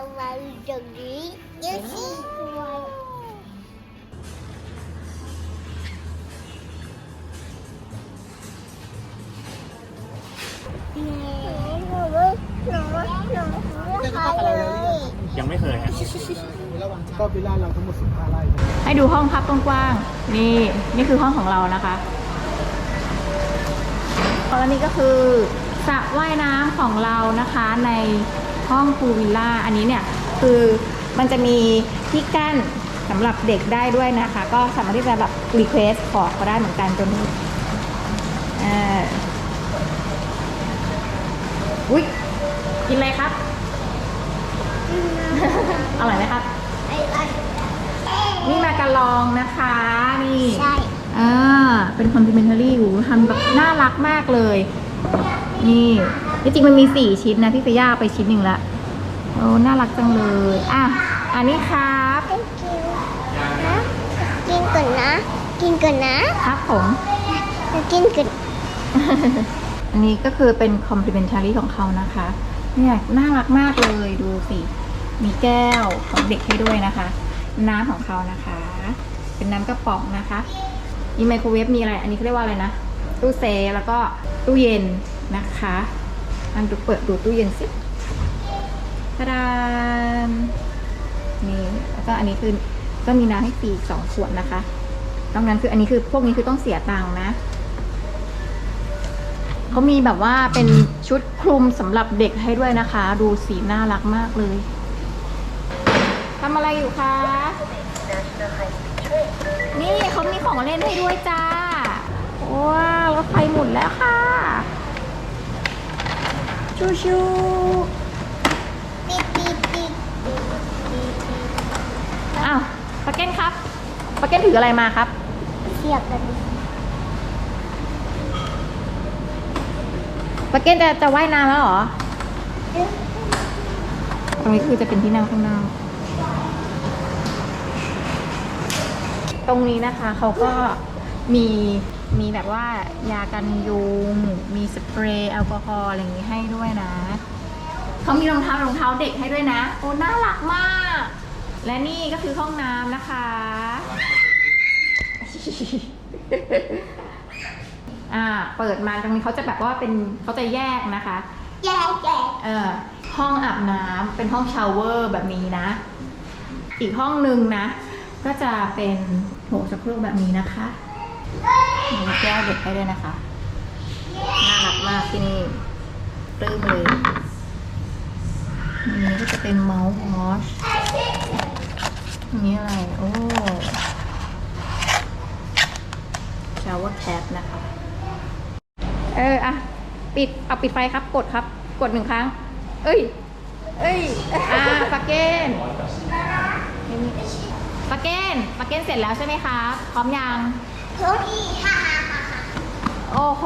มาตรงนี้เดี๋ยวสิวายหนูหนูหนูหนูไม่เคยเลยยังไม่เคยฮะก็วิลล่าเราทั้งหมด15ไร่ให้ดูห้องพักกว้างๆนี่นี่คือห้องของเรานะคะแล้วนี่ก็คือสระว่ายน้ำของเรานะคะใน ห้องพูลวิลล่าอันนี้เนี่ยคือมันจะมีที่กั้นสำหรับเด็กได้ด้วยนะคะ ก็สามารถที่จะแบบรีเควสขอเขาได้เหมือนกันตัวนี้เอ่ออุ้ยกินอะไรครับ อร่อยไหมครับไอ้ไอ้นี่มาการลองนะคะ นี่ใช่อ่าเป็นคอมพลีเมนทารี่อยู่ทำแบบน่ารักมากเลย นี่ จริงๆมันมีสี่ชิ้นนะพี่เฟย่าไปชิ้นหนึ่งละโอ้น่ารักจังเลย อะ อันนี้ครับต้องกินนะกินก่อนนะ กินก่อนนะครับผมกินก่อน อันนี้ก็คือเป็น complimentary ของเขานะคะ เนี่ยน่ารักมากเลยดูสิ มีแก้วของเด็กให้ด้วยนะคะ น้ำของเขานะคะ เป็นน้ำกระป๋องนะคะ มีไมโครเวฟมีอะไร อันนี้เขาเรียกว่าอะไรนะ ตู้เซฟแล้วก็ตู้เย็นนะคะ อันดูเปิดดูตู้เย็นสิตาดานนี่แล้วก็อันนี้คือก็มีน้ำให้ฟรีสองขวดนะคะนอกนั้นคืออันนี้คือพวกนี้คือต้องเสียตังค์นะเขามีแบบว่าเป็นชุดคลุมสำหรับเด็กให้ด้วยนะคะ ดูสีน่ารักมากเลยทำอะไรอยู่คะ นี่เขามีของเล่นให้ด้วยจ้า ว้าวรถไฟหมุนแล้วค่ะ ชูชูปิดปิดปิดอ้าวปาเก้นครับปาเก้นถืออะไรมาครับ เสียบกันปาเก้นจะจะว่ายน้ำแล้วเหรอ ตรงนี้คือจะเป็นที่นั่งข้างหน้า ตรงนี้นะคะเขาก็มี มีแบบว่ายากันยุง มีสเปรย์แอลกอฮอล์อะไรอย่างนี้ให้ด้วยนะ เขามีรองเท้ารองเท้าเด็กให้ด้วยนะ โอ้ น่ารักมาก และนี่ก็คือห้องน้ำนะคะ อ่า เปิดมาตรงนี้เขาจะแบบว่าเป็นเขาจะแยกนะคะ แย่แย่เอ่อห้องอาบน้ำเป็นห้องชาวเวอร์แบบนี้นะ อีกห้องหนึ่งนะ ก็จะเป็นโถชักโครกแบบนี้นะคะ มีแก้วเด็กให้ด้วยนะคะ น่ารักมากที่นี่ปลื้มเลยอันนี้ก็จะเป็นเมาส์วอชอันนี้อะไร โอ้ชาวเวอร์แคปนะคะ เอออะปิด เอาปิดไฟครับ กดครับ กดหนึ่งครั้ง เอ้ย เอ้ย อ่าปาเกนปาเกนปาเกนเสร็จแล้วใช่ไหมคะพร้อมยัง โทษอีฮ่าฮ่าฮ่าฮ่าโอ้โห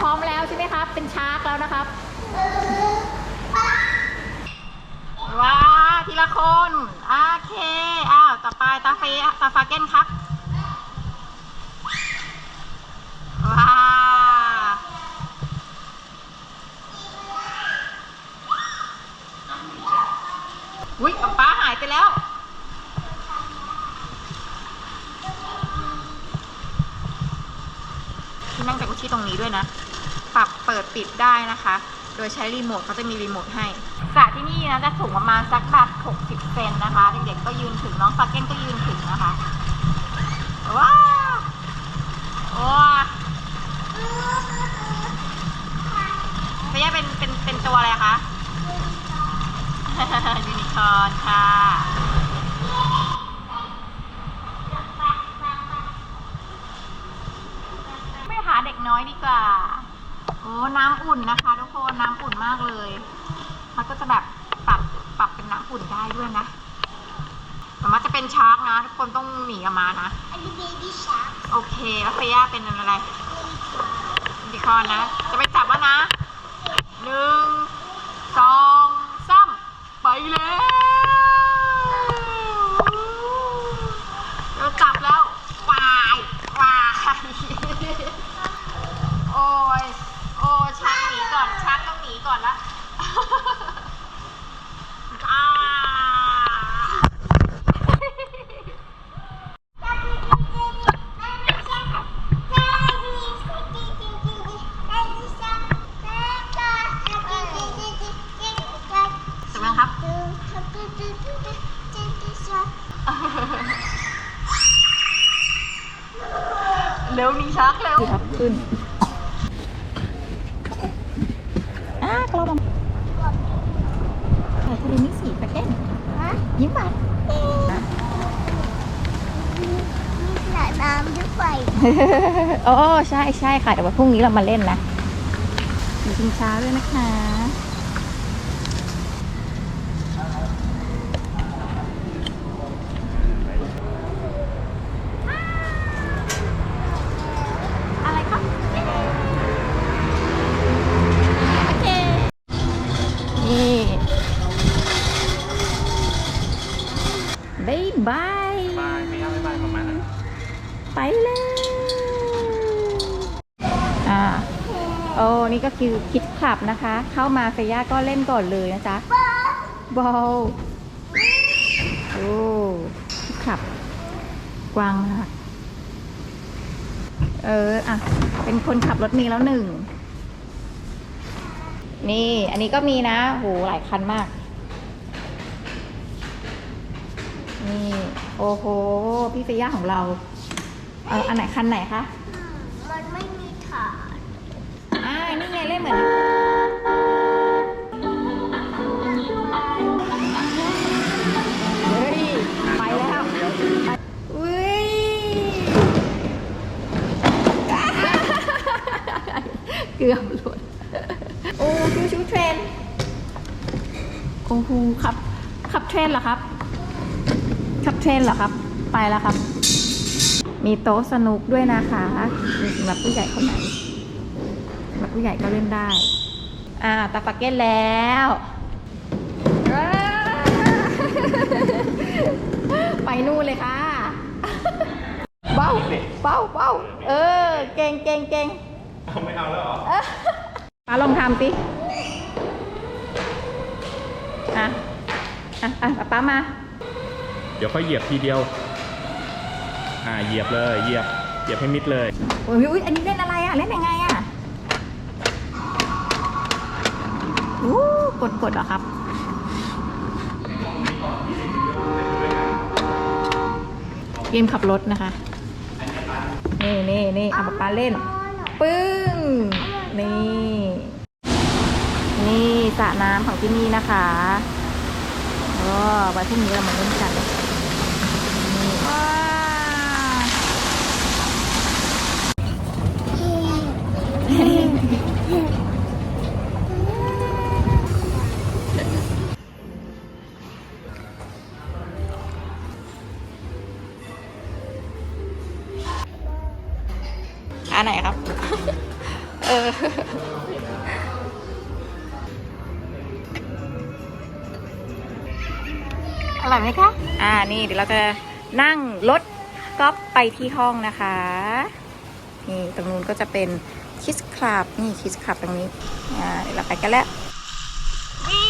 พร้อมแล้วใช่ไหมครับ เป็นชาร์กแล้วนะครับว้าวทีละคน โอเค อ้าว ต่อไปตาเฟตาฟาเก้นครับ ด้วยนะ ปรับเปิดปิดได้นะคะ โดยใช้รีโมทเขาจะมีรีโมทให้สระที่นี่นะจะสูงประมาณสักแบบ60เซนนะคะเด็กๆก็ยืนถึงน้องฟาเก้นก็ยืนถึงนะคะว้าวว้าวพยาเป็นเป็นเป็นตัวอะไรคะ ยูนิคอร์นค่ะ อุ่นนะคะทุกคนน้ำอุ่นมากเลยมันก็จะแบบปรับปรับเป็นน้ำอุ่นได้ด้วยนะแต่มันจะเป็นชาร์กนะ ทุกคนต้องหนีออกมานะ อันนี้เบบี้ชาร์โอเค แล้วเฟย่าเป็นอะไรดิคอนนะ จะไปจับแล้วนะ สระน้ำด้วยโอ้ใช่ใช่ค่ะ แต่ว่าพรุ่งนี้เรามาเล่นนะมีชิงช้าด้วยนะคะ คือคิดคลับนะคะ เข้ามาเฟย่าก็เล่นก่อนเลยนะจ๊ะบอลโอ้คิดคลับ กวางค่ะ เอออะ เป็นคนขับรถมีแล้วหนึ่ง นี่ อันนี้ก็มีนะโหหลายคันมาก นี่ โอ้โห พี่เฟย่าของเรา เอออันไหนคันไหนคะ มันไม่มีฐาน อ่า นี่ไง เล่นเหมือนเฮ้ยไปแล้วไปอุ้ยเกือบหลุดโอ้ชูชูเทรนโอ้โหขับขับเทรนเหรอครับ ขับเทรนเหรอครับ ไปแล้วครับ มีโต๊ะสนุกด้วยนะคะมีสำหรับผู้ใหญ่คนไหนสำหรับ ผู้ใหญ่ก็เล่นได้ อ่าตาปากเก็ตแล้วว้าวไปนู่นเลยค่ะเบ้าเบ้าเบ้าเออ เก่งเก่งเก่งเอาไม่เอาแล้วเหรอเออป้าลองทำสิอะ อะอะป้ามา เดี๋ยวค่อยเหยียบทีเดียว อ่าเหยียบเลย เหยียบ เหยียบให้มิดเลย โอ้ยอุ๊ยอันนี้เล่นอะไรอะ เล่นยังไงอะ อู้กดกดเหรอครับ เกมขับรถนะคะ นี่นี่นี่เอาปากกาเล่น ปึ้ง นี่ นี่สระน้ำของที่นี่นะคะก็ไว้พรุ่งนี้เรามาเล่นกันนี่ว้า อร่อยไหมคะ อ่า นี่เดี๋ยวเราจะนั่งรถก๊อฟไปที่ห้องนะคะ นี่ตรงนู้นก็จะเป็นคิสคลับ นี่คิสคลับตรงนี้ อ่า เดี๋ยวเราไปกันแล้วนี่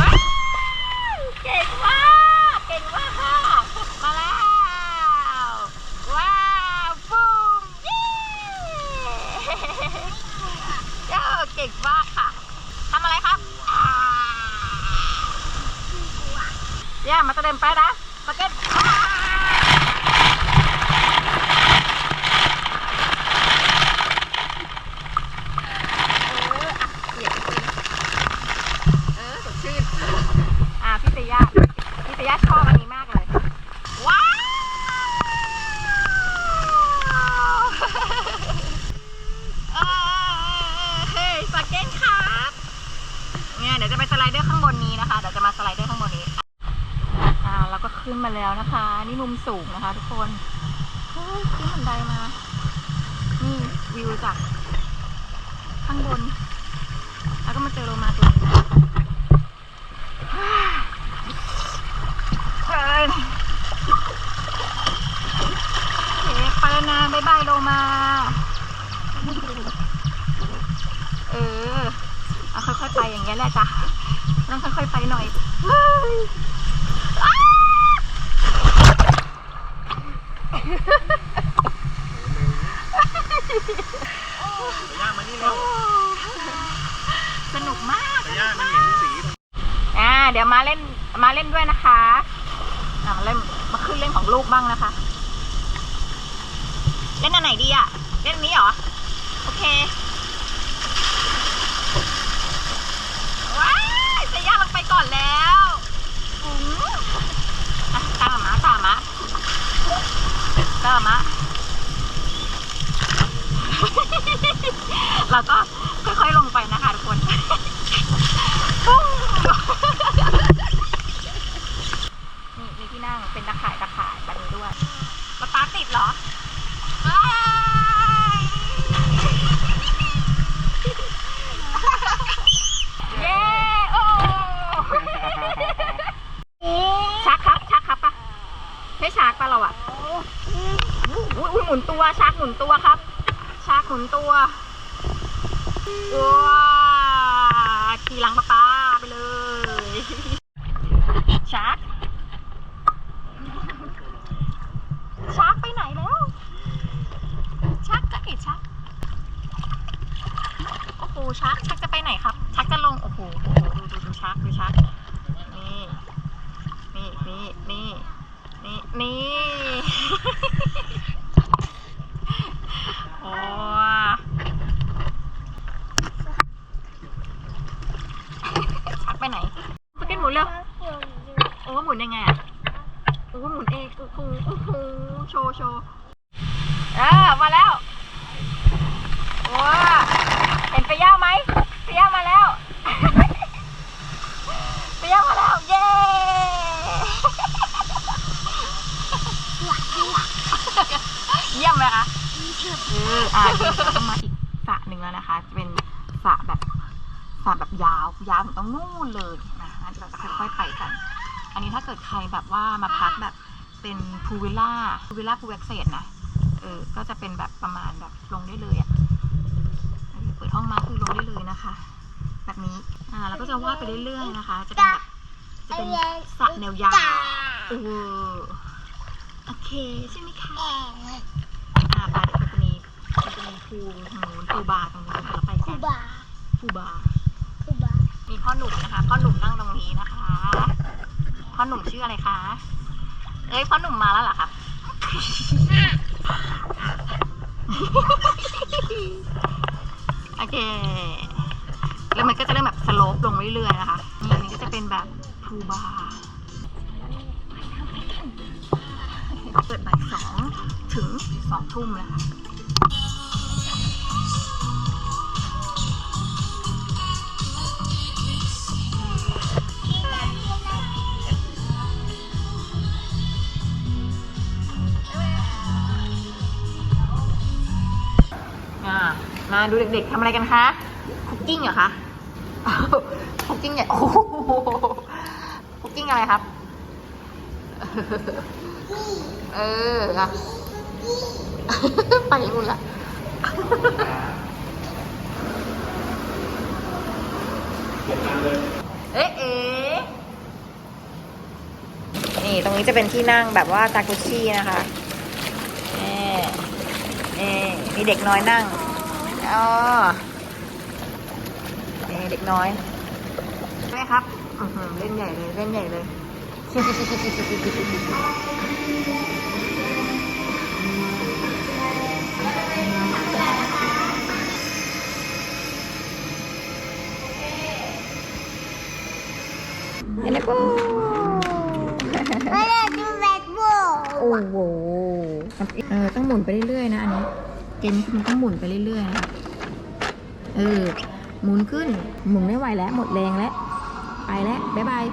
ว้าวเก่งมาก เก่งมากค่ะ มาแล้ว ว้าวปุ้มเย้ เจ้าเก่งมากค่ะทำอะไรครับอ่าย่ามาตะเด็มไปนะสเก็ตอ่าเอออะเหยียบจริงเออสดชื่น อ่าพี่เตย่าพี่เตย่าชอบอันนี้มากเลย ว้าวเออเฮ้ยสเก็ตครับเนี่ยเดี๋ยวจะไปสไลเดอร์ข้างบนนี้นะคะ เดี๋ยวจะมาสไลเดอร์ข้างบนนี้ อ่าเราก็ ขึ้นมาแล้วนะคะ นี่มุมสูงนะคะ ทุกคนเฮ้ยขึ้นบันไดมา นี่วิวจากข้างบน แล้วก็มาเจอโลมาตัวนี้เปิดโอเคไปแล้วนะบายบายโลมา เออ เอาค่อยๆไปอย่างเงี้ยแหละจ้ะต้องค่อยๆไปหน่อยเฮ้ยอ้า ย่ามานี่เร็วสนุกมากสย่านุกมันมากเห็นสีอ่าเดี๋ยวมาเล่นมาเล่นด้วยนะคะอ่ามาเล่นมาขึ้นเล่นของลูกบ้างนะคะ เล่นอันไหนดีอะเล่นอันนี้เหรอ โอเค ว้ายเซย่าลงไปก่อนแล้วอืมอะตามมาตามมาตามมา เราก็ค่อยๆลงไปนะคะทุกคนปุ้งนี่มีที่นั่งเป็นตะข่ายตะข่ายแบบนี้ด้วยปะป๊าติดเหรอว้ายเย้โอ้ชักครับชักครับปะให้ชักปะเราอะอุ้ยอุ้ยหมุนตัวชักหมุนตัวครับ ชักหมุนตัวว้าขี่หลังป้าป้าไปเลย ชัก ชักไปไหนแล้ว ชักจะ เอ็ดชัก โอ้โหชัก ชักจะไปไหนครับ ชักจะลง โอ้โหโอ้โหดูดูดูชักดูชัก นี่ นี่นี่นี่นี่นี่ โอ้ชักไปไหนสกินหมุนเร็ว โอ้หมุนยังไงอะโอ้หมุนเองโอ้โหโอ้โหโชว์โชว์เออมาแล้ว ว้าเห็นไปย่าไหมไปย่ามาแล้ว ไปย่ามาแล้ว เย้เยี่ยมไหมคะเอออะเดี๋ยวเราต้องมาอีกสระหนึ่งแล้วนะคะ จะเป็นสระแบบสระแบบยาวยาวถึงต้องนู่นเลยนะคะเราจะค่อยๆไปกัน อันนี้ถ้าเกิดใครแบบว่ามาพักแบบเป็นพูวิลล่าพูวิลล่าพูเวกเซตนะเออ ก็จะเป็นแบบประมาณแบบลงได้เลยอะ่ะเออเปิดห้องมาคือลงได้เลยนะคะ แบบนี้ อ่าแล้วก็จะวาดไปเรื่อยๆนะคะ จะเป็นแบบจะเป็นสระแนวยาวเออโอเคใช่ไหมคะ อ่าไปเดี๋ยวมันจะมีมันจะมีพูลตรงนู้นพูลบาร์ตรงนู้นเราไปคูกันบาพูลบาร์คูบา มีพ่อหนุ่มนะคะ พ่อหนุ่มนั่งตรงนี้นะคะ พ่อหนุ่มชื่ออะไรคะ เอ้ยพ่อหนุ่มมาแล้วเหรอคะโอ เค แล้วมันก็จะเริ่มแบบสโลปลงเรื่อยๆนะคะนี่อันนี้ก็จะเป็นแบบทูบาร์เปิดบ่ายสองถึงสองทุ่มนะคะ มาดูเด็กๆทำอะไรกันคะคุกกิ้งเหรอคะคุกกิ้งเนี่ยโอ้โหคุกกิ้งอะไรครับ เอออะไปนู่นละเอ๊ะเอ๊ะนี่ตรงนี้จะเป็นที่นั่งแบบว่าจากุชี่นะคะเอ๊ะเอ๊ะมีเด็กน้อยนั่ง อ๋อเอ๊ะเด็กน้อยใช่ไหมครับอื้อหือเล่นใหญ่เลยเล่นใหญ่เลยเห็นไหมปูไม่ได้ดูแบดบอลโอ้โหเออต้องหมุนไปเรื่อยๆนะอันนี้ เกมนี้มันต้องหมุนไปเรื่อยๆนะคะ เออหมุนขึ้นหมุนไม่ไหวแล้วหมดแรงแล้ว ไปแล้วบ๊ายบาย